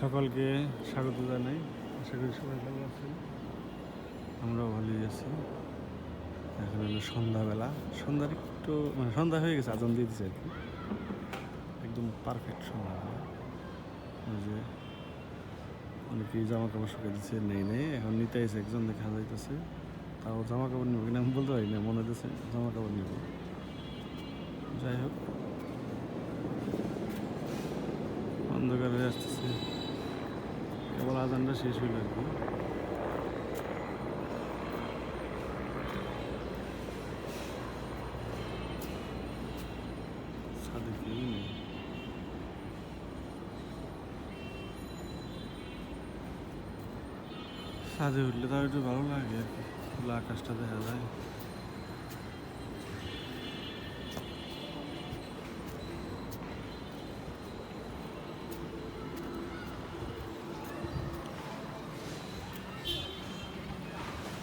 সকলকে স্বাগত জানাই। আশা করি সবাই ভালো আছেন। আমরাও ভালোই আছি। এখন হলো সন্ধ্যাবেলা। সন্ধ্যার একটু মানে সন্ধ্যা হয়ে গেছে, আজান দিয়ে দিচ্ছে আর কি। একদম পারফেক্ট সন্ধ্যাবেলা ওই যে অনেকেই জামা কাপড় শুকিয়ে দিচ্ছে নেই নেই। এখন নিতে এসে একজন দেখা যাইতেছে। তাও জামা কাপড় নিব কিনা আমি বলতে পারি না, মনে হচ্ছে জামা কাপড় নিব। যাই হোক। অন্ধকারে আসতেছে। কেবল আজানটা শেষ হইল আর কি। ছাদে উঠলে তাও একটু ভালো লাগে আর কি। খোলা আকাশটা দেখা যায়।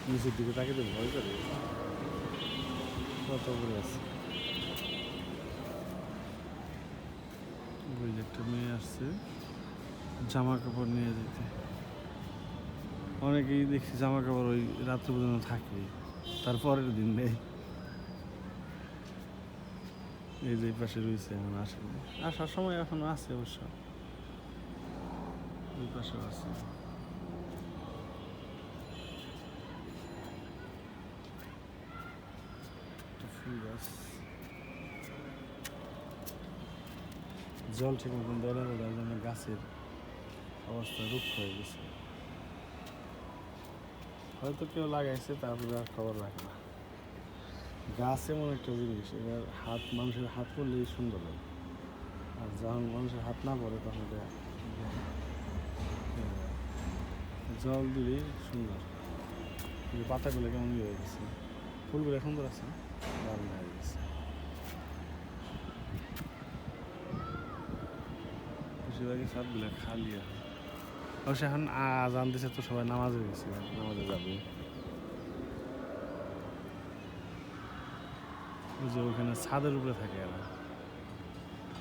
নিচের দিকে তাকে তো ভয় করে। কত করে আছে। ওই একটা মেয়ে আসছে জামা কাপড় নিয়ে যেতে। অনেকেই দেখছি জামা কাপড় ওই রাত্রে পর্যন্ত থাকে তারপরের দিন নেই। এই যে পাশে রয়েছে এখন আসেনি আসার সময় এখনও আছে অবশ্য। ওই পাশেও আছে একটা ফুল গাছ জল ঠিক মতন দেয় না তার জন্য গাছের অবস্থা রুক্ষ হয়ে গেছে। হয়তো কেউ লাগাইছে, তারপরে আর খবর রাখে না। গাছ এমন একটা জিনিস, এবার হাত, মানুষের হাত পড়লেই সুন্দর লাগে। আর যখন মানুষের হাত না পড়ে, তখন এটা জল দিলেই সুন্দর। পাতাগুলো কেমন ইয়ে হয়ে গেছে। ফুলগুলো সুন্দর আছে? হয়ে গেছে। বেশিরভাগই সবগুলো খালি আছে অবশ্য এখন আজান দিছে তো সবাই নামাজে গেছে। নামাজে যাবে। যে ওখানে ছাদের উপরে থাকে এরা।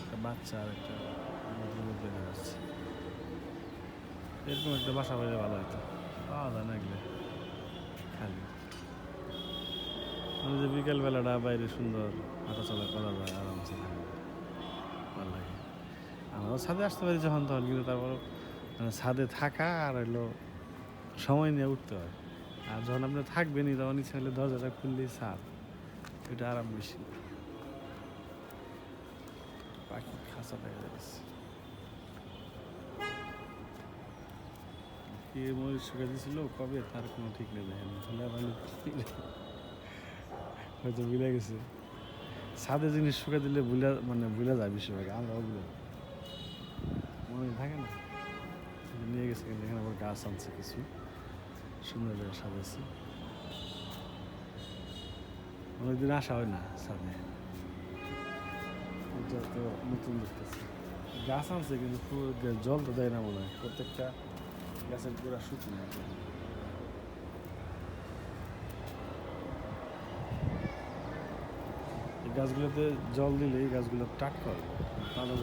একটা বাচ্চা আর একটা দেখা যাচ্ছে। এরকম একটা বাসা বাইরে ভালো হতো পাওয়া যায় না এগুলো। খালি। মানে যে বিকেল বেলাটা বাইরে সুন্দর হাঁটাচলা করা যায়, আরামসে থাকা ভালো লাগে। আমরাও ছাদে আসতে পারি যখন তখন, কিন্তু তারপর মানে ছাদে থাকা আর হলো সময় নিয়ে উঠতে হয়। আর যখন আপনি থাকবেনই, তখন ইচ্ছা হলে দরজাটা খুললেই ছাদ। এটা আরাম বেশি। পাখি খাঁচা দেখা যাচ্ছে। কে ময়ূর শুকে দিয়েছিল কবে তার কোনো ঠিক নেই, দেখেন। ভুলে ভালো হয়তো ভুলে গেছে। ছাদে জিনিস শুকে দিলে ভুলে মানে ভুলে যায় বেশিরভাগ, আমরাও ভুলে। মনে থাকে না? নিয়ে গেছে কিন্তু এখানে আবার গাছ আনছে কিছু। সুন্দর জায়গায় সাজাচ্ছে অনেকদিন আসা হয় না ছাদে। তো নতুন গাছ আনছে কিন্তু জল তো দেয় না মনে হয়। প্রত্যেকটা গাছের পুরা শুকনো একদম। এই গাছগুলোতে জল দিলে এই গাছগুলো তাজা থাকবে ভালো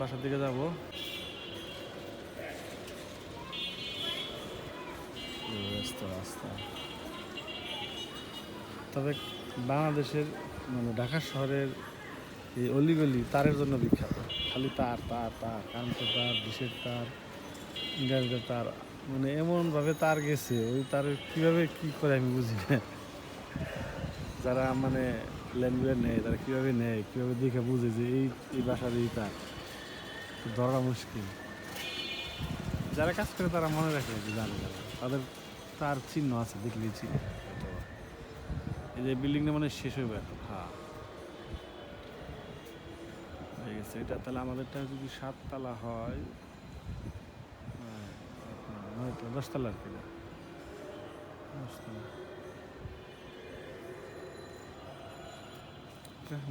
বাসার দিকে যাব। রাস্তা। তবে বাংলাদেশের মানে ঢাকা শহরের এই অলিগলি তারের জন্য বিখ্যাত। খালি তার তার তার কারেন্টের তার ডিশের তার ইন্টারনেটের তার। মানে এমনভাবে তার গেছে, ওই তার কীভাবে কি করে আমি বুঝি না। যারা মানে ল্যান্ডগুলো নেয়, তারা কীভাবে নেয়, কীভাবে দেখে বুঝে যে এই এই বাসার এই তার। ধরা মুশকিল। যারা কাজ করে তারা মনে রাখে যে জানে তাদের তার চিহ্ন আছে, দেখলেই চিহ্ন এই যে বিল্ডিংটা মানে শেষ হয়ে এখন হয়ে গেছে। এটা তাহলে আমাদেরটা যদি সাততলা হয় নয়তলা দশতলা আর কি দশতলা।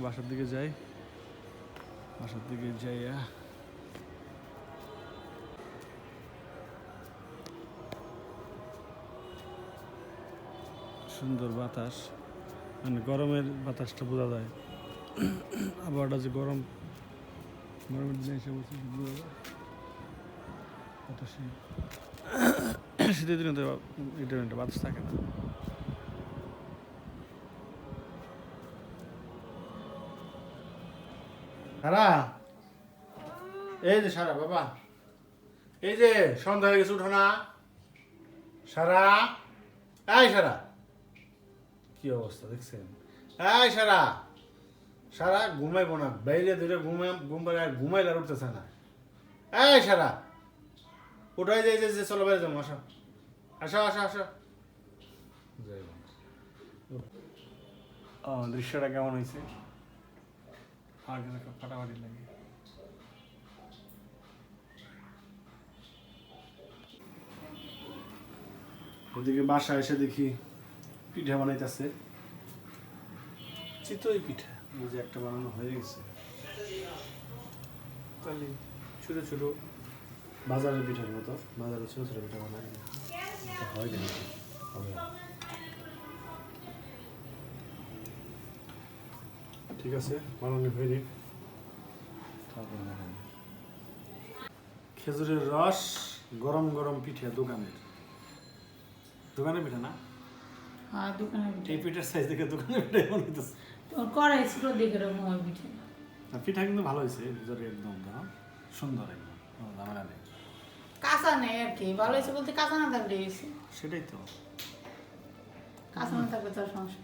বাসার দিকে যাই। বাসার দিকে যাইয়া সুন্দর বাতাস মানে গরমের বাতাসটা বোঝা যায়। আবহাওয়াটা যে গরম গরমের দিনে শীতের দিনে তো একটা বাতাস থাকে না সারা, এই যে সারা বাবা, এই যে সন্ধ্যা হয়ে গেছে, উঠো না। সারা, এই সারা, কি অবস্থা দেখছেন? এই সারা সারা ঘুমাইবো না বাইরে ধরে ঘুমাই ঘুম পারে আর ঘুমাইলে আর উঠতেছে না। এই সারা উঠাই যাই যে চলো বাইরে যাব আসো। আসো আসো আসো। যাই হোক। ও দৃশ্যটা কেমন হয়েছে? আর কিন্তু ফাটাফাটি লাগে। ওদিকে বাসা এসে দেখি পিঠা বানাইতেছে। চিতই পিঠা। এই যে একটা বানানো হয়ে গেছে। তাহলে ছোট ছোট। বাজারের পিঠার মতো বাজারে ছোট ছোট পিঠা বানাই। হয় হবে ঠিক আছে বানানো খেজুরের রস গরম গরম পিঠা দোকানের। দোকানের পিঠা না? হ্যাঁ দোকানে পিঠে। এই পিঠার সাইজ দেখে দোকানের পিঠা মনে হইতেছে তোর কড়াই ছিল দেখে রকম হয় পিঠে পিঠা কিন্তু ভালো হয়েছে ভিতরে একদম সুন্দর একদম ঝামেলা নেই। কাঁচা নেই আর কি ভালো হয়েছে বলতে কাঁচা না থাকলে সেটাই তো। কাঁচা না থাকলে তো সমস্যা।